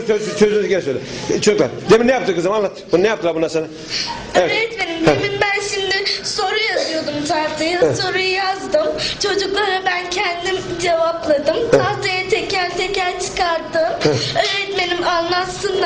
Söz, sözünüzü gel söyle. Çocuklar demin ne yaptı kızım anlat. Bunu ne yaptılar bunlar sana? Öğretmenim Heh. demin ben şimdi soru yazıyordum tahtaya. Soruyu yazdım. Çocuklara ben kendim cevapladım. Tahtaya teker teker çıkarttım. Öğretmenim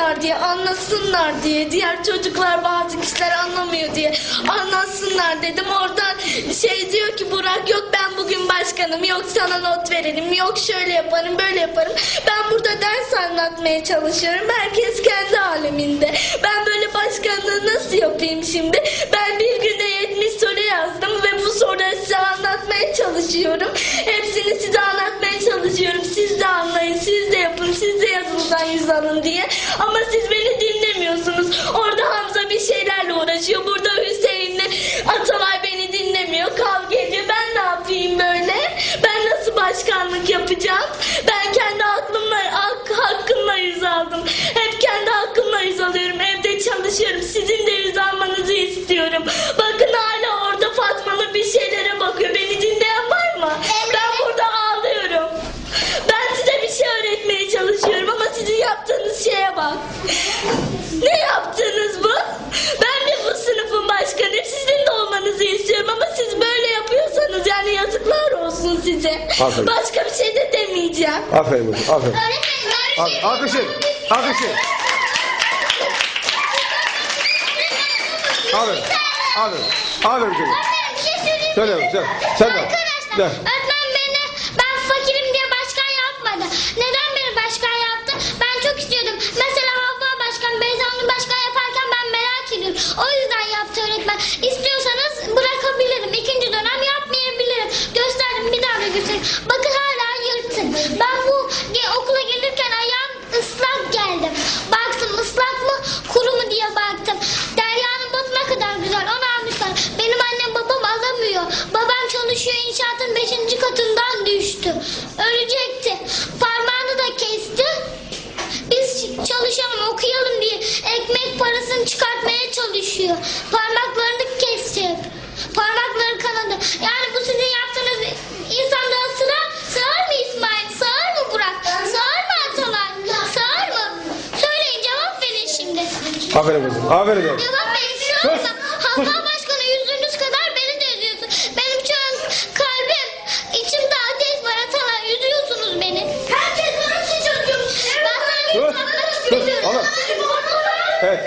anlatsınlar diye, anlasınlar diye. Diğer çocuklar bazı kişiler anlamıyor diye anlatsınlar dedim. Oradan şey diyor ki Burak yok ben bugün başkanım. Yok sana not verelim. Yok şöyle yaparım böyle yaparım. Ben burada ders anlatmaya çalışıyorum. Herkes kendi aleminde. Ben böyle başkanlığı nasıl yapayım şimdi? Ben bir günde 70 soru yazdım ve bu soruları size anlatmaya çalışıyorum. Alın diye. Ama siz beni dinlemiyorsunuz. Orada Hamza bir şeylerle uğraşıyor. Burada Hüseyin'le Atalay beni dinlemiyor. Kavga ediyor. Ben ne yapayım böyle? Ben nasıl başkanlık yapacağım? Ben kendi aklımla, hak, hakkımla yüz aldım. Hep kendi hakkımla yüz alıyorum. Evde çalışıyorum. Sizin de yüz almanızı istiyorum. Bakın size. Aferin. Başka bir şey de demeyeceğim. Aferin kızım aferin. Öğretmenim Alkışın. Alkışın. Aferin. Aferin. Aferin kızım. Bir şey söyleyeyim Söyle oğlum, söyle. Sen de. Arkadaşlar De. öğretmen beni ben fakirim diye başkan yapmadı. Neden beni başkan yaptı? Ben çok istiyordum. Mesela Havva başkan, Beyza'nın başkan yaparken ben merak ediyorum. O yüzden yaptı öğretmen. İstiyorsanız bırakabilirim. İkinci dönem yapmayabilirim. Gösterdim bir daha da göstereyim. Bakın hala yırtık. Ben bu okula gelirken ayağım ıslak geldim. Baktım ıslak mı kuru mu diye baktım. Derya'nın botu ne kadar güzel onu almışlar. Benim annem babam alamıyor. Babam çalışıyor inşaatın 5. katından düştü. Ölecekti. Parmağını da kesti. Biz çalışalım okuyalım diye ekmek parasını çıkartmaya çalışıyor. Parmaklarını kesecek. Parmakları kanadı. Yani bu sizin yaptığınız Aferin kızım. Aferin kızım. Yalan Bey siz başkanı yüzünüz kadar beni de üzüyorsunuz. Benim şu an kalbim içimde ateş var Atalar üzüyorsunuz beni. Herkes bana suç atıyor. Ben Sus. sana Sus. Alın. Evet.